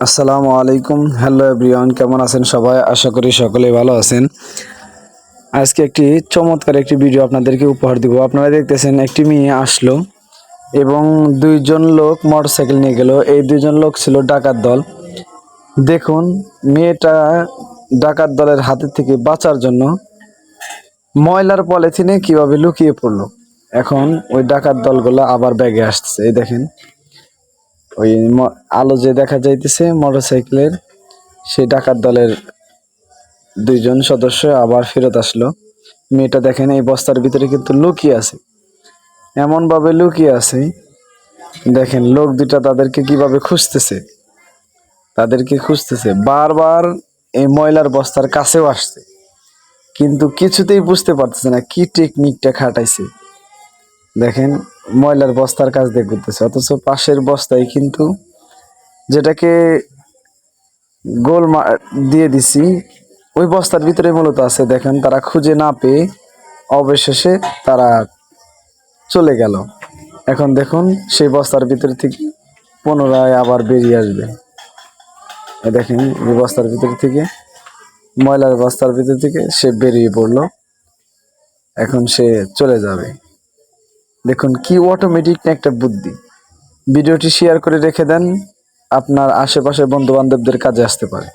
আসসালামু আলাইকুম। Hello everyone কেমন আছেন সবাই? আশা করি সকলেই ভালো আছেন। আজকে একটি চমৎকার একটি ভিডিও আপনাদেরকে উপহার দিব। আপনারা দেখতেছেন একটি মেয়ে আসলো এবং দুইজন লোক মোটরসাইকেল নিয়ে গেল। এই দুইজন লোক ছিল ডাকাত দল। দেখুন, মেয়েটা ডাকাত দলের হাতের থেকে বাঁচার জন্য ময়লার পলিথিনে কীভাবে লুকিয়ে পড়ল। এখন ওই ডাকাত দলগুলো আবার ব্যাগে আসছে এই দেখেন ওই আলো যে দেখা যাইতেছে মোটরসাইকেলের সেই ডাকাত দলের দুইজন সদস্য আবার ফেরত আসলো। মেয়েটা দেখেন এই বস্তার ভিতরে কিন্তু লুকিয়ে আছে। এমন ভাবে লুকিয়ে আছে, দেখেন লোক দুটা তাদেরকে কীভাবে খুঁজতেছে, তাদেরকে খুঁজতেছে। বারবার এই ময়লার বস্তার কাছেও আসছে। কিন্তু কিছুতেই বুঝতে পারতেছে না কি টেকনিকটা খাটাইছে। দেখেন ময়লার বস্তার কাজ দিয়ে করতেছে অথচ পাশের বস্তায় কিন্তু যেটাকে গোল দিয়ে দিছি, ওই বস্তার ভিতরে মূলত আছে, দেখেন, তারা খুঁজে না পেয়ে অবশেষে তারা চলে গেল। এখন দেখুন, সেই বস্তার ভিতর থেকে পুনরায় আবার বেরিয়ে আসবে। দেখেন, এই বস্তার ভিতর থেকে, ময়লার বস্তার ভিতর থেকে সে বেরিয়ে পড়ল। এখন সে চলে যাবে। দেখুন, কি অটোমেটিক একটা বুদ্ধি। ভিডিওটি শেয়ার করে রেখে দেন, আপনার আশেপাশের বন্ধু বান্ধবদের কাজে আসতে পারে।